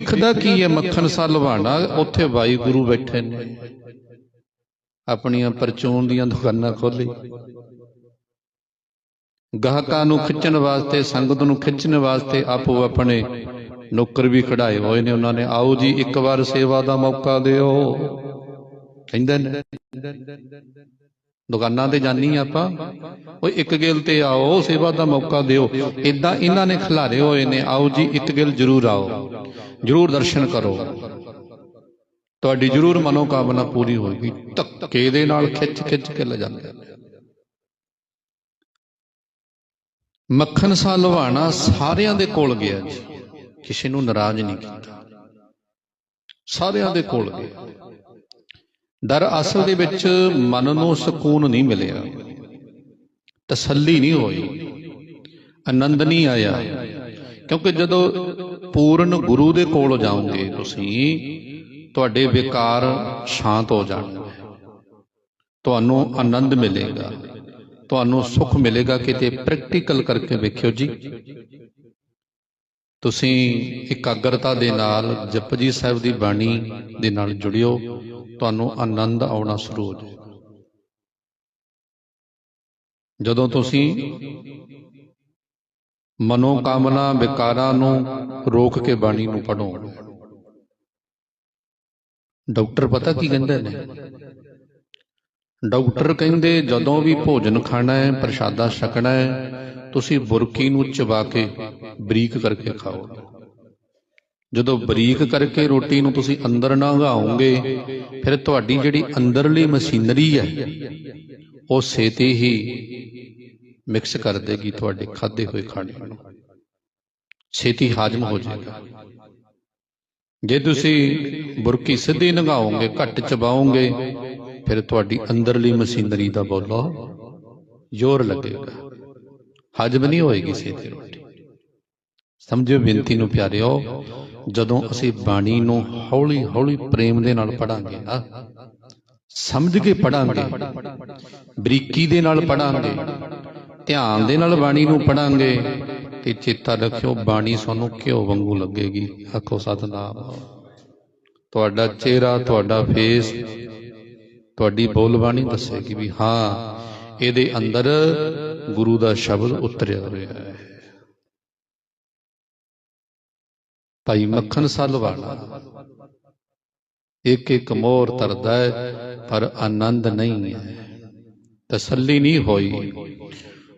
ਦਿਖਦਾ ਕੀ ਹੈ ਮੱਖਣ ਸਾ ਲਵਾਣਾ ਉੱਥੇ ਵਾਹਿਗੁਰੂ ਬੈਠੇ ਨੇ। ਆਪਣੀਆਂ ਪਰਚੂਨ ਦੀਆਂ ਦੁਕਾਨਾਂ ਖੋਲੀ ਗਾਹਕਾਂ ਨੂੰ ਖਿੱਚਣ ਵਾਸਤੇ, ਸੰਗਤ ਨੂੰ ਖਿੱਚਣ ਵਾਸਤੇ ਆਪੋ ਆਪਣੇ ਨੌਕਰ ਵੀ ਖੜਾਏ ਹੋਏ ਨੇ ਉਹਨਾਂ ਨੇ। ਆਓ ਜੀ, ਇੱਕ ਵਾਰ ਸੇਵਾ ਦਾ ਮੌਕਾ ਦਿਓ। ਕਹਿੰਦੇ ਨੇ, ਦੁਕਾਨਾਂ ਤੇ ਜਾਨੀ ਆਪਾਂ। ਉਹ ਇੱਕ ਗਿਲ ਤੇ ਆਓ, ਸੇਵਾ ਦਾ ਮੌਕਾ ਦਿਓ। ਇਦਾਂ ਇਹਨਾਂ ਨੇ ਖਿਲਾਰੇ ਹੋਏ ਨੇ। ਆਓ ਜੀ, ਇੱਕ ਗਿਲ ਜ਼ਰੂਰ ਆਓ। ਜ਼ਰੂਰ ਦਰਸ਼ਨ ਕਰੋ। ਤੁਹਾਡੀ ਜ਼ਰੂਰ ਮਨੋਕਾਮਨਾ ਪੂਰੀ ਹੋਏਗੀ। ਧੱਕੇ ਦੇ ਨਾਲ ਖਿੱਚ ਖਿੱਚ ਕੇ ਲੈ ਜਾਂਦੇ ਮੱਖਣ ਸਾ ਲਵਾਣਾ ਸਾਰਿਆਂ ਦੇ ਕੋਲ ਗਿਆ ਜੀ। ਕਿਸੇ ਨੂੰ ਨਾਰਾਜ਼ ਨਹੀਂ ਕੀਤਾ। ਸਾਰਿਆਂ ਦੇ ਕੋਲ ਗਿਆ। ਦਰ ਅਸਲ ਦੇ ਵਿੱਚ ਮਨ ਨੂੰ ਸਕੂਨ ਨਹੀਂ ਮਿਲਿਆ। ਤਸੱਲੀ ਨਹੀਂ ਹੋਈ। ਆਨੰਦ ਨਹੀਂ ਆਇਆ। ਕਿਉਂਕਿ ਜਦੋਂ ਪੂਰਨ ਗੁਰੂ ਦੇ ਕੋਲ ਜਾਓਗੇ ਤੁਸੀਂ, ਤੁਹਾਡੇ ਵਿਕਾਰ ਸ਼ਾਂਤ ਹੋ ਜਾਣਗੇ। ਤੁਹਾਨੂੰ ਆਨੰਦ ਮਿਲੇਗਾ। ਤੁਹਾਨੂੰ ਸੁੱਖ ਮਿਲੇਗਾ ਕਿਤੇ ਪ੍ਰੈਕਟੀਕਲ ਕਰਕੇ ਵੇਖਿਓ ਜੀ। ਤੁਸੀਂ ਇਕਾਗਰਤਾ ਦੇ ਨਾਲ ਜਪਜੀ ਸਾਹਿਬ ਦੀ ਬਾਣੀ ਦੇ ਨਾਲ ਜੁੜਿਓ, ਤੁਹਾਨੂੰ ਆਨੰਦ ਆਉਣਾ ਸ਼ੁਰੂ ਹੋ ਜਾਏਗਾ। ਜਦੋਂ ਤੁਸੀਂ ਮਨੋਕਾਮਨਾ ਵਿਕਾਰਾਂ ਨੂੰ ਰੋਕ ਕੇ ਬਾਣੀ ਨੂੰ ਪੜੋ ਡਾਕਟਰ ਪਤਾ ਕੀ ਕਹਿੰਦੇ ਨੇ? ਡਾਕਟਰ ਕਹਿੰਦੇ, ਜਦੋਂ ਵੀ ਭੋਜਨ ਖਾਣਾ ਹੈ, ਪ੍ਰਸ਼ਾਦਾ ਛਕਣਾ ਹੈ, ਤੁਸੀਂ ਬੁਰਕੀ ਨੂੰ ਚਬਾ ਕੇ ਬਰੀਕ ਕਰਕੇ ਖਾਓ। ਜਦੋਂ ਬਰੀਕ ਕਰਕੇ ਰੋਟੀ ਨੂੰ ਤੁਸੀਂ ਅੰਦਰ ਨਾ ਗਾਓਗੇ ਫਿਰ ਤੁਹਾਡੀ ਜਿਹੜੀ ਅੰਦਰਲੀ ਮਸ਼ੀਨਰੀ ਹੈ, ਉਹ ਛੇਤੀ ਹੀ ਮਿਕਸ ਕਰ ਦੇਗੀ ਤੁਹਾਡੇ ਖਾਦੇ ਹੋਏ ਖਾਣੇ ਨੂੰ। ਛੇਤੀ ਹਾਜ਼ਮ ਹੋ ਜਾਏਗਾ। ਜੇ ਤੁਸੀਂ ਬੁਰਕੀ ਸਿੱਧੀ ਨਗਾਓਗੇ, ਘੱਟ ਚਬਾਓਗੇ, ਫਿਰ ਤੁਹਾਡੀ ਅੰਦਰਲੀ ਮਸ਼ੀਨਰੀ ਦਾ ਬੋਲੋ ਜ਼ੋਰ ਲੱਗੇਗਾ। ਹਜਮ ਨਹੀਂ ਹੋਏਗੀ ਛੇਤੀ ਰੋਟੀ। ਸਮਝਿਓ, ਬੇਨਤੀ ਨੂੰ ਪਿਆਰਿਓ, ਜਦੋਂ ਅਸੀਂ ਬਾਣੀ ਨੂੰ ਹੌਲੀ ਹੌਲੀ ਪ੍ਰੇਮ ਦੇ ਨਾਲ ਪੜਾਂਗੇ ਨਾ, ਸਮਝ ਕੇ ਪੜਾਂਗੇ ਬਰੀਕੀ ਦੇ ਨਾਲ ਪੜਾਂਗੇ ਧਿਆਨ ਦੇ ਨਾਲ ਬਾਣੀ ਨੂੰ ਪੜਾਂਗੇ ਤੇ ਚੇਤਾ ਰੱਖਿਓ, ਬਾਣੀ ਸਾਨੂੰ ਘਿਓ ਵਾਂਗੂ ਲੱਗੇਗੀ। ਆਖੋ, ਸਤਨਾਮ। ਤੁਹਾਡਾ ਚਿਹਰਾ, ਤੁਹਾਡਾ ਫੇਸ ਤੁਹਾਡੀ ਬੋਲਬਾਣੀ ਦੱਸੇਗੀ ਵੀ ਹਾਂ, ਇਹਦੇ ਅੰਦਰ ਗੁਰੂ ਦਾ ਸ਼ਬਦ ਉਤਰਿਆ ਹੋਇਆ ਹੈ। ਭਾਈ ਮੱਖਣ ਸਲਵਾਣਾ ਇੱਕ ਇੱਕ ਮੋਰ ਤਰਦਾ ਹੈ, ਪਰ ਆਨੰਦ ਨਹੀਂ ਹੈ। ਤਸੱਲੀ ਨਹੀਂ ਹੋਈ।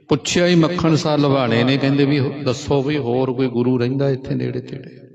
ਪੁੱਛਿਆ ਹੀ ਮੱਖਣ ਸਾਹ ਲਵਾਣੇ ਨੇ, ਕਹਿੰਦੇ ਵੀ ਦੱਸੋ ਵੀ ਹੋਰ ਕੋਈ ਗੁਰੂ ਰਹਿੰਦਾ ਇੱਥੇ ਨੇੜੇ ਤੇੜੇ?